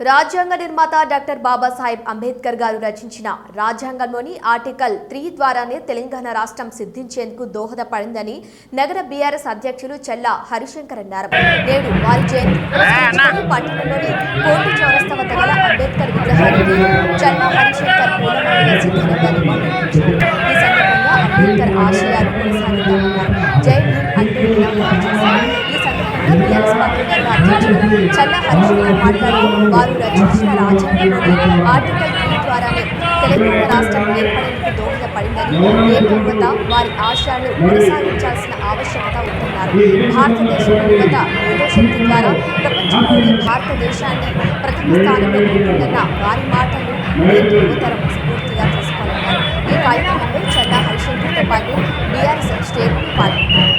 రాజ్యాంగ నిర్మాత డాక్టర్ బాబాసాహెబ్ అంబేద్కర్ గారు రచించిన రాజ్యాంగంలోని ఆర్టికల్ త్రీ ద్వారానే తెలంగాణ రాష్ట్రం సిద్ధించేందుకు దోహదపడిందని నగర బీఆర్ఎస్ అధ్యక్షులు చెల్లా హరిశంకర్ అన్నారు. నేడు వారి జయంతి పట్టణంలోని కోర్టు చౌరస్త వద్ద గల అంబేద్కర్ విగ్రహానికి చెల్లా హరిశంకర్ ఈ సందర్భంగా అంబేద్కర్ ఆశయాలు కొనసాగుతామన్నారు జై హింద్ అంటూ ఈ సందర్భంగా బీఆర్ఎస్ అధ్యక్షుడు హరిశంకర్ మాట్లాడుతూ వారు ఆర్టికల్ త్రీ ద్వారానే తెలంగాణ రాష్ట్రం ఏర్పడేందుకు దోహదపడిందని నేటి యువత వారి ఆశయాలు కొనసాగించాల్సిన ఆవశ్యకత ఉందన్నారు. భారతదేశం యువత మేధోశక్తి ద్వారా ప్రపంచంలోని భారతదేశాన్ని ప్రథమ స్థానంలో ఉంటుందన్న వారి మాటలు నేటి యువతరం స్ఫూర్తిగా తీసుకోవాలన్నారు ఈ కార్యక్రమంలో చల్లా హరిశంకర్తో పాటు బీఆర్ఎస్ స్టేట్ పాల్గొన్నారు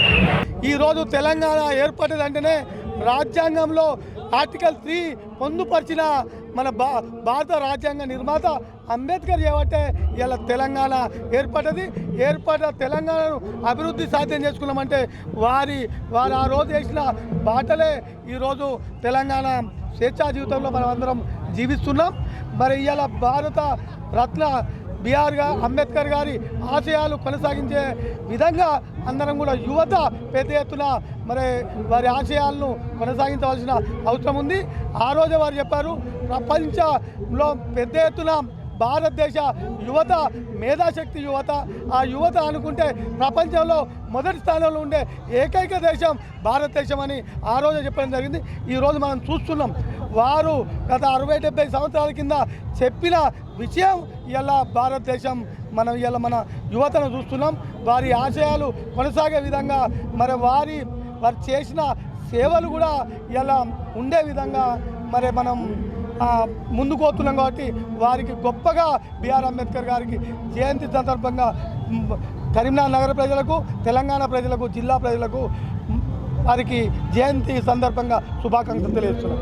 ఈరోజు తెలంగాణ ఏర్పడ్డదంటేనే రాజ్యాంగంలో ఆర్టికల్ త్రీ పొందుపరిచిన మన భా భారత రాజ్యాంగ నిర్మాత అంబేద్కర్ చేయబట్టే ఇలా తెలంగాణ ఏర్పడ్డది. ఏర్పడ్డ తెలంగాణను అభివృద్ధి సాధ్యం చేసుకున్నామంటే వారి వారు ఆ రోజు వేసిన బాటలే ఈరోజు తెలంగాణ స్వేచ్ఛా జీవితంలో మనం అందరం జీవిస్తున్నాం. మరి ఇవాళ భారత రత్న బీఆర్గా అంబేద్కర్ గారి ఆశయాలు కొనసాగించే విధంగా అందరం కూడా యువత పెద్ద ఎత్తున మరి వారి ఆశయాలను కొనసాగించవలసిన అవసరం ఉంది. ఆ రోజే వారు చెప్పారు ప్రపంచంలో పెద్ద ఎత్తున భారతదేశ యువత మేధాశక్తి యువత ఆ యువత అనుకుంటే ప్రపంచంలో మొదటి స్థానంలో ఉండే ఏకైక దేశం భారతదేశం అని ఆ రోజే చెప్పడం జరిగింది. ఈరోజు మనం చూస్తున్నాం వారు గత అరవై డెబ్బై సంవత్సరాల కింద చెప్పిన విషయం ఇలా భారతదేశం మనం ఇలా మన యువతను చూస్తున్నాం. వారి ఆశయాలు కొనసాగే విధంగా మరి వారి వారు చేసిన సేవలు కూడా ఇలా ఉండే విధంగా మరి మనం ముందుకు వస్తున్నాం కాబట్టి వారికి గొప్పగా బిఆర్ అంబేద్కర్ గారికి జయంతి సందర్భంగా కరీంనగర్ నగర ప్రజలకు తెలంగాణ ప్రజలకు జిల్లా ప్రజలకు వారికి జయంతి సందర్భంగా శుభాకాంక్షలు తెలియజేస్తున్నాం.